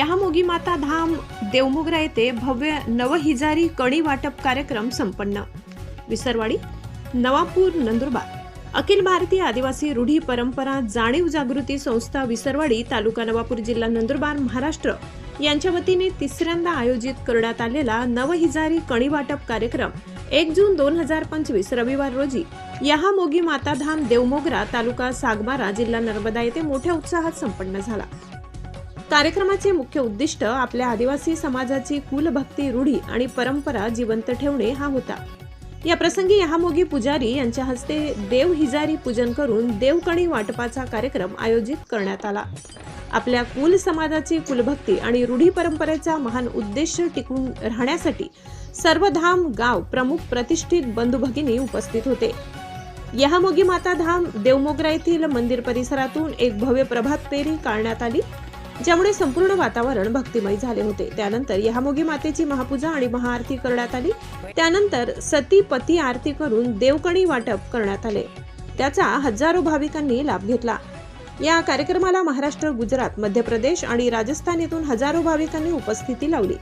यहामोगी माता धाम देवमोगरा येथे भव्य नवहिजारी कणी वाटप कार्यक्रम संपन्न. विसरवाडी नवापूर नंदुरबार. अखिल भारतीय आदिवासी रूढी परंपरा जाणीव जागृती संस्था विसरवाडी तालुका नवापूर जिल्हा नंदुरबार महाराष्ट्र यांच्या वतीने तिसऱ्यांदा आयोजित करण्यात आलेला नवहिजारी कणी वाटप कार्यक्रम एक जून दोन हजार पंचवीस रविवार रोजी यहामोगी माताधाम देवमोगरा तालुका सागबारा जिल्हा नर्मदा येथे मोठ्या उत्साहात संपन्न झाला. कार्यक्रमाचे मुख्य उद्दिष्ट आपल्या आदिवासी समाजाची कुलभक्ती रूढी आणि परंपरा जिवंत ठेवणे हा होता. या प्रसंगी यहामोगी पुजारी यांच्या हस्ते देव हिजारी पूजन करून देवकणी वाटपाचा कार्यक्रम आयोजित करण्यात आला. आपल्या कुल समाजाची कुलभक्ती आणि रूढी परंपरेचा महान उद्देश टिकून राहण्यासाठी सर्वधाम गाव प्रमुख प्रतिष्ठित बंधू भगिनी उपस्थित होते. यहामोगी माता धाम देवमोगरा येथील मंदिर परिसरातून एक भव्य प्रभात फेरी काढण्यात आली. ज्यामुळे संपूर्ण वातावरण भक्तिमय झाले होते. त्यानंतर यहामोगी मातेची महापूजा आणि महाआरती करण्यात आली. त्यानंतर सती पती आरती करून देवकणी वाटप करण्यात आले. त्याचा हजारो भाविकांनी लाभ घेतला. या कार्यक्रमाला महाराष्ट्र गुजरात मध्य प्रदेश आणि राजस्थान येथून हजारो भाविकांनी उपस्थिती लावली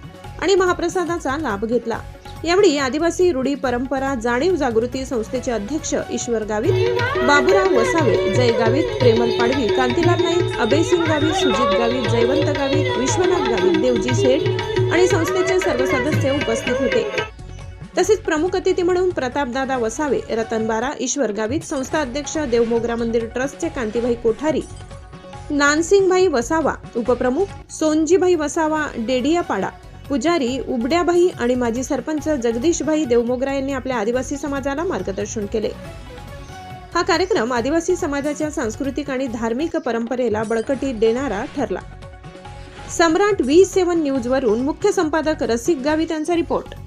आणि महाप्रसादाचा लाभ घेतला. यावेळी आदिवासी रूढी परंपरा जाणीव जागृती संस्थेचे अध्यक्ष ईश्वर गावित बाबुराव वसावे जय गावित प्रेमल पाडवी कांतीलाल नाईक अभयसिंग गावित सुजित गावित जयवंत गावित विश्वनाथ गावित देवजी शेठ आणि संस्थेचे सर्व सदस्य उपस्थित होते. तसेच प्रमुख अतिथी म्हणून प्रतापदादा वसावे रतन बारा ईश्वर गावित संस्था अध्यक्ष देवमोगरा मंदिर ट्रस्टचे कांतीभाई कोठारी नानसिंगभाई वसावा उपप्रमुख सोनजीभाई वसावा डेडियापाडा पुजारी उबड्याबाई आणि माजी सरपंच जगदीशभाई देवमोगरा यांनी आपल्या आदिवासी समाजाला मार्गदर्शन केले. हा कार्यक्रम आदिवासी समाजाच्या सांस्कृतिक आणि धार्मिक परंपरेला बळकटी देणारा ठरला. सम्राट व्ही सेवन न्यूज वरून मुख्य संपादक रसिक गावित यांचा रिपोर्ट.